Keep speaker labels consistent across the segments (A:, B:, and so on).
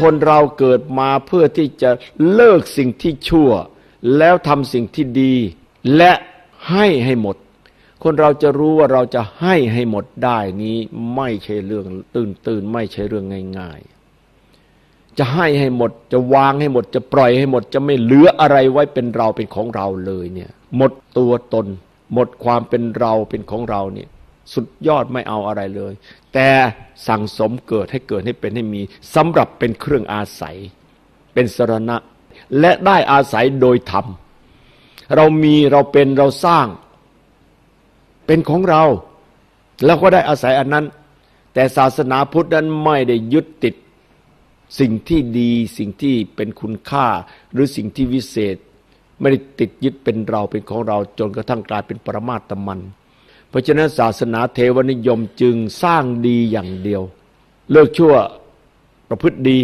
A: คนเราเกิดมาเพื่อที่จะเลิกสิ่งที่ชั่ว แล้วทำสิ่งที่ดี และให้ให้หมด คนเราจะรู้ว่าเราจะให้ให้หมดได้นี้ไม่ใช่เรื่องตื่นตื่นไม่ใช่เรื่องง่ายๆ จะให้ให้หมด จะวางให้หมด จะปล่อยให้หมด จะไม่เหลืออะไรไว้เป็นเราเป็นของเราเลยเนี่ย หมดตัวตน หมดความเป็นเราเป็นของเราเนี่ย สุดยอดไม่เอาอะไรเลย แต่สั่งสมเกิดให้เกิดให้เป็นให้มีสำหรับเป็นเครื่องอาศัย เป็นสรณะ และได้อาศัยโดยธรรม เรามีเราเป็นเราสร้าง เป็นของเรา แล้วก็ได้อาศัยอันนั้น แต่ศาสนาพุทธนั้นไม่ได้ยึดติด สิ่งที่ดีสิ่งที่เป็นคุณค่าหรือสิ่งที่วิเศษ ไม่ได้ติดยึดเป็นเราเป็นของเราจนกระทั่งกลายเป็นปรมาตมัน เพราะฉะนั้นศาสนาเทวนิยมจึงสร้างดีอย่างเดียว เลิกชั่วประพฤติดี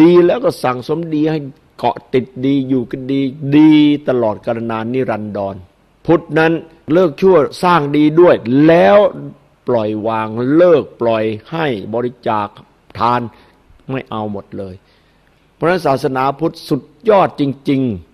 A: ดีแล้วก็สั่งสมดีให้เกาะติดดีอยู่กันดี ดีตลอดกาลนานนิรันดร พุทธนั้นเลิกชั่วสร้างดีด้วย แล้วปล่อยวางเลิกปล่อยให้บริจาคทานไม่เอาหมดเลย เพราะฉะนั้นศาสนาพุทธสุดยอดจริง ๆ